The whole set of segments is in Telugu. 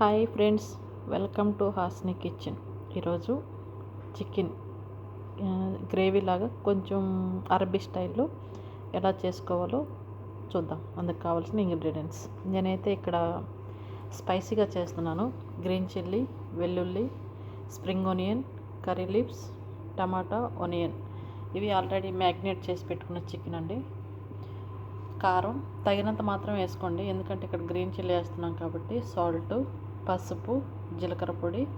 Hi friends welcome to Hasni kitchen. ఈరోజు చికెన్ గ్రేవీ లాగా కొంచెం అరబీ స్టైల్లో ఎలా చేసుకోవాలో చూద్దాం. అందుకు కావాల్సిన ఇంగ్రీడియంట్స్. నేనైతే ఇక్కడ స్పైసీగా చేస్తున్నాను. గ్రీన్ చిల్లీ వెల్లుల్లి స్ప్రింగ్ ఆనియన్ కర్రీ లీవ్స్ టమాటా ఆనియన్. ఇవి ఆల్రెడీ మ్యాగ్నేట్ చేసి పెట్టుకున్న చికెన్ అండి. కారం తగినంత మాత్రం వేసుకోండి. ఎందుకంటే ఇక్కడ గ్రీన్ చిల్లీ వేస్తున్నాం కాబట్టి సాల్ట్ పసుపు జీలకర్ర పొడి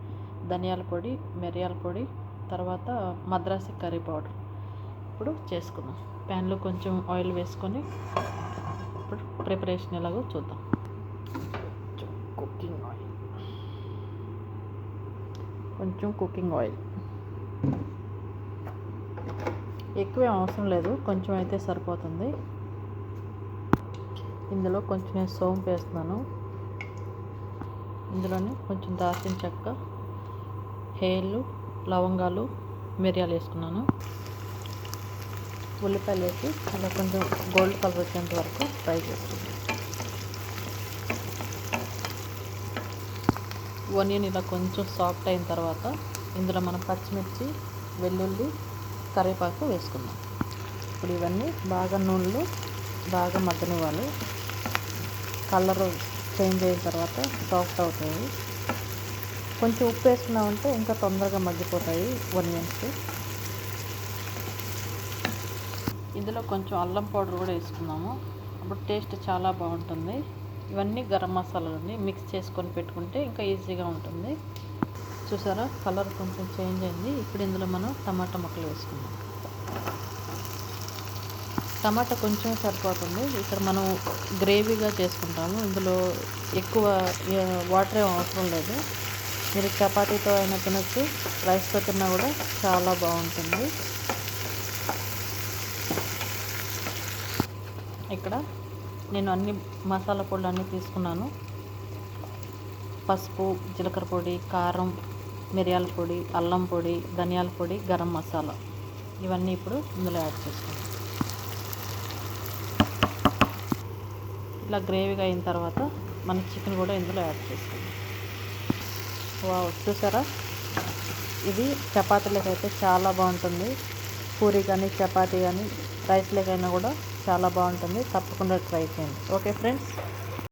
ధనియాల పొడి మిరియాల పొడి తర్వాత మద్రాసి కర్రీ పౌడర్. ఇప్పుడు చేసుకుందాం. ప్యాన్లో కొంచెం ఆయిల్ వేసుకొని ఇప్పుడు ప్రిపరేషన్ ఎలాగో చూద్దాం. కుకింగ్ ఆయిల్ కొంచెం కుకింగ్ ఆయిల్ ఎక్కువ అవసరం లేదు. కొంచెం అయితే సరిపోతుంది. ఇందులో కొంచెం నేను సోంపు వేస్తున్నాను. ఇందులోనే కొంచెం దాల్చిన చెక్క హేళ్ళు లవంగాలు మిరియాలు వేసుకున్నాను. ఉల్లిపాయలు వేసి అలా కొంచెం గోల్డ్ కలర్ వచ్చేంత వరకు ఫ్రై చేసుకున్నాను ఆనియన్ ఇలా కొంచెం సాఫ్ట్ అయిన తర్వాత ఇందులో మనం పచ్చిమిర్చి వెల్లుల్లి కరివేపాకు వేసుకుందాం. ఇప్పుడు ఇవన్నీ బాగా నూనెలో బాగా మగ్గనివ్వాలి. కలర్ చేంజ్ అయిన తర్వాత సాఫ్ట్ అవుతాయి. కొంచెం ఉప్పు వేసుకున్నామంటే ఇంకా తొందరగా మగ్గిపోతాయి ఒనియన్స్ ఇందులో కొంచెం అల్లం పౌడర్ కూడా వేసుకున్నాము. అప్పుడు టేస్ట్ చాలా బాగుంటుంది. ఇవన్నీ గరం మసాలాలని మిక్స్ చేసుకొని పెట్టుకుంటే ఇంకా ఈజీగా ఉంటుంది. చూసారా? కలర్ కొంచెం చేంజ్ అయింది. ఇప్పుడు ఇందులో మనం టమాటా ముక్కలు వేసుకున్నాం టమాటా కొంచెం సరిపోతుంది. ఇక్కడ మనం గ్రేవీగా చేసుకుంటాము. ఇందులో ఎక్కువ వాటర్ ఏం అవసరం లేదు. మీరు చపాతీతో అయినా తినచ్చు. రైస్తో తిన్నా కూడా చాలా బాగుంటుంది. ఇక్కడ నేను అన్ని మసాలా పొడులు అన్నీ తీసుకున్నాను. పసుపు జీలకర్ర పొడి కారం మిరియాల పొడి అల్లం పొడి ధనియాల పొడి గరం మసాలా. ఇవన్నీ ఇప్పుడు ఇందులో యాడ్ చేసుకుంటాం. ఇలా గ్రేవీగా అయిన తర్వాత మన చికెన్ కూడా ఇందులో యాడ్ చేసుకుందాం. వావ్ చూసారా? ఇది చపాతీలకైతే అయితే చాలా బాగుంటుంది. పూరి కానీ చపాతీ కానీ రైస్లకైనా కూడా చాలా బాగుంటుంది. తప్పకుండా ట్రై చేయండి. Okay friends?